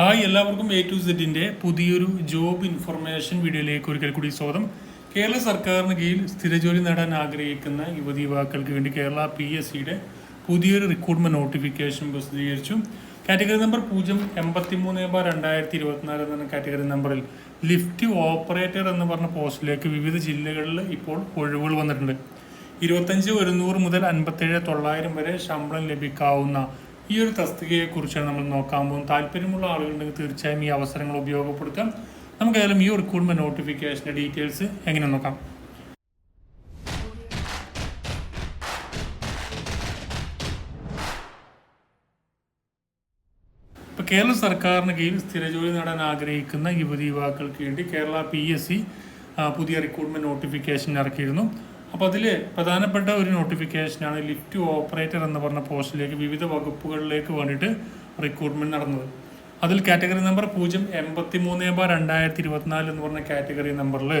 Hi എല്ലാവർക്കും A to സെറ്റിന്റെ പുതിയൊരു ജോബ് ഇൻഫർമേഷൻ വീഡിയോയിലേക്ക് ഒരിക്കൽ കൂടി സ്വാഗതം. കേരള സർക്കാരിന് കീഴിൽ സ്ഥിരജോലി നേടാൻ ആഗ്രഹിക്കുന്ന യുവതി യുവാക്കൾക്ക് വേണ്ടി കേരള പി എസ് സിയുടെ പുതിയൊരു റിക്രൂട്ട്മെന്റ് നോട്ടിഫിക്കേഷൻ പ്രസിദ്ധീകരിച്ചു. കാറ്റഗറി നമ്പർ പൂജ്യം എൺപത്തി മൂന്ന് ബാർ രണ്ടായിരത്തി ഇരുപത്തിനാല് എന്ന കാറ്റഗറി നമ്പറിൽ ലിഫ്റ്റ് ഓപ്പറേറ്റർ എന്ന് പറഞ്ഞ പോസ്റ്റിലേക്ക് വിവിധ ജില്ലകളിൽ ഇപ്പോൾ ഒഴിവുകൾ വന്നിട്ടുണ്ട്. ഇരുപത്തഞ്ച് ഒരുന്നൂറ് മുതൽ അൻപത്തേഴ് തൊള്ളായിരം വരെ ശമ്പളം ലഭിക്കാവുന്ന ഈ ഒരു തസ്തികയെക്കുറിച്ചാണ് നമ്മൾ നോക്കാൻ പോകുന്നത്. താല്പര്യമുള്ള ആളുകളുണ്ടെങ്കിൽ തീർച്ചയായും ഈ അവസരങ്ങൾ ഉപയോഗപ്പെടുത്താം നമുക്ക് ഏതായാലും ഈ റിക്രൂട്ട്മെന്റ് നോട്ടിഫിക്കേഷന്റെ ഡീറ്റെയിൽസ് എങ്ങനെ നോക്കാം. ഇപ്പോൾ കേരള സർക്കാരിന് കീഴിൽ സ്ഥിരജോലി നേടാൻ ആഗ്രഹിക്കുന്ന യുവതി യുവാക്കൾക്ക് വേണ്ടി കേരള പി എസ് സി പുതിയ റിക്രൂട്ട്മെന്റ് നോട്ടിഫിക്കേഷൻ ഇറക്കിയിരുന്നു. അപ്പോൾ അതിൽ പ്രധാനപ്പെട്ട ഒരു നോട്ടിഫിക്കേഷനാണ് ലിഫ്റ്റ് ഓപ്പറേറ്റർ എന്ന് പറഞ്ഞ പോസ്റ്റിലേക്ക് വിവിധ വകുപ്പുകളിലേക്ക് വേണ്ടിയിട്ട് റിക്രൂട്ട്മെന്റ് നടന്നത്. അതിൽ കാറ്റഗറി നമ്പർ പൂജ്യം എൺപത്തി മൂന്ന് ബാർ രണ്ടായിരത്തി ഇരുപത്തിനാല് എന്ന് പറഞ്ഞ കാറ്റഗറി നമ്പറിൽ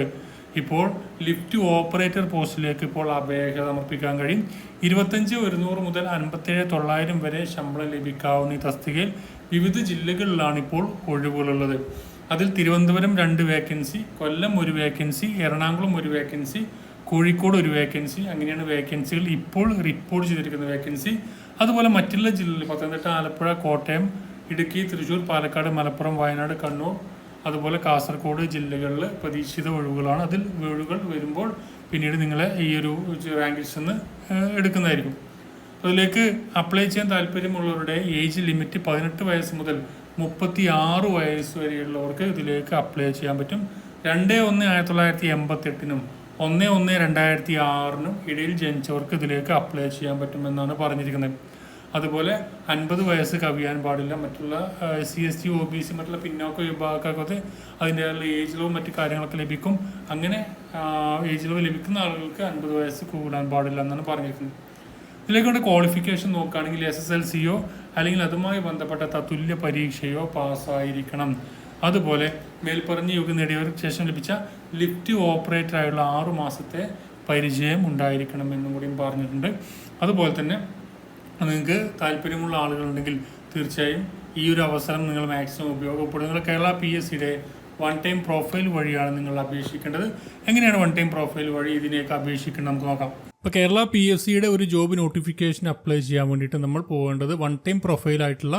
ഇപ്പോൾ ലിഫ്റ്റ് ഓപ്പറേറ്റർ പോസ്റ്റിലേക്ക് ഇപ്പോൾ അപേക്ഷ സമർപ്പിക്കാൻ കഴിയും. ഇരുപത്തഞ്ച് ഒരുന്നൂറ് മുതൽ അൻപത്തേഴ് തൊള്ളായിരം വരെ ശമ്പളം ലഭിക്കാവുന്ന ഈ തസ്തികയിൽ വിവിധ ജില്ലകളിലാണ് ഇപ്പോൾ ഒഴിവുകളുള്ളത്. അതിൽ തിരുവനന്തപുരം രണ്ട് വേക്കൻസി കൊല്ലം ഒരു വേക്കൻസി എറണാകുളം ഒരു വേക്കൻസി കോഴിക്കോട് ഒരു വേക്കൻസി അങ്ങനെയാണ് വേക്കൻസികൾ ഇപ്പോൾ റിപ്പോർട്ട് ചെയ്തിരിക്കുന്ന വേക്കൻസി അതുപോലെ മറ്റുള്ള ജില്ലകളിൽ പത്തനംതിട്ട ആലപ്പുഴ കോട്ടയം ഇടുക്കി തൃശ്ശൂർ പാലക്കാട് മലപ്പുറം വയനാട് കണ്ണൂർ അതുപോലെ കാസർഗോഡ് ജില്ലകളിൽ പ്രതീക്ഷിത ഒഴിവുകളാണ്. അതിൽ ഒഴിവുകൾ വരുമ്പോൾ പിന്നീട് നിങ്ങളെ ഈ ഒരു റാങ്ക് ലിസ്റ്റ് നിന്ന് എടുക്കുന്നതായിരിക്കും. അതിലേക്ക് അപ്ലൈ ചെയ്യാൻ താല്പര്യമുള്ളവരുടെ ഏജ് ലിമിറ്റ് പതിനെട്ട് വയസ്സ് മുതൽ മുപ്പത്തി ആറ് വയസ്സ് വരെയുള്ളവർക്ക് ഇതിലേക്ക് അപ്ലൈ ചെയ്യാൻ പറ്റും. രണ്ട് ഒന്ന് ആയിരത്തി തൊള്ളായിരത്തി എൺപത്തി എട്ടിനും ഒന്ന് ഒന്ന് രണ്ടായിരത്തി ആറിനും ഇടയിൽ ജനിച്ചവർക്ക് ഇതിലേക്ക് അപ്ലൈ ചെയ്യാൻ പറ്റുമെന്നാണ് പറഞ്ഞിരിക്കുന്നത്. അതുപോലെ അൻപത് വയസ്സ് കവിയാൻ പാടില്ല. മറ്റുള്ള C S T O B C മറ്റുള്ള പിന്നോക്ക വിഭാഗക്കാർക്ക് അതിന്റെ ഏജ് ലോ മറ്റു കാര്യങ്ങളൊക്കെ ലഭിക്കും. അങ്ങനെ ഏജ് ലോ ലഭിക്കുന്ന ആളുകൾക്ക് അൻപത് വയസ്സ് കൂടാൻ പാടില്ല എന്നാണ് പറഞ്ഞിരിക്കുന്നത്. ഇതിലേക്കൊണ്ട് ക്വാളിഫിക്കേഷൻ നോക്കുകയാണെങ്കിൽ എസ് എസ് എൽ സിയോ അല്ലെങ്കിൽ അതുമായി ബന്ധപ്പെട്ട തത്തുല്യ പരീക്ഷയോ പാസ്സായിരിക്കണം അതുപോലെ മേൽപ്പറഞ്ഞ യോഗ്യ നേടിയവർക്ക് ശേഷം ലഭിച്ച ലിഫ്റ്റ് ഓപ്പറേറ്റർ ആയുള്ള ആറു മാസത്തെ പരിചയം ഉണ്ടായിരിക്കണം എന്നും കൂടിയും പറഞ്ഞിട്ടുണ്ട്. അതുപോലെ തന്നെ നിങ്ങൾക്ക് താല്പര്യമുള്ള ആളുകളുണ്ടെങ്കിൽ തീർച്ചയായും ഈ ഒരു അവസരം നിങ്ങൾ മാക്സിമം ഉപയോഗപ്പെടും. നിങ്ങൾ കേരള പി എസ് സിയുടെ വൺ ടൈം പ്രൊഫൈൽ വഴിയാണ് നിങ്ങൾ അപേക്ഷിക്കേണ്ടത്. എങ്ങനെയാണ് വൺ ടൈം പ്രൊഫൈൽ വഴി ഇതിനേക്ക് അപേക്ഷിക്കേണ്ടത് നമുക്ക് നോക്കാം. ഇപ്പോൾ കേരള പി എസ് സിയുടെ ഒരു ജോബ് നോട്ടിഫിക്കേഷൻ അപ്ലൈ ചെയ്യാൻ വേണ്ടിയിട്ട് നമ്മൾ പോകേണ്ടത് വൺ ടൈം പ്രൊഫൈലായിട്ടുള്ള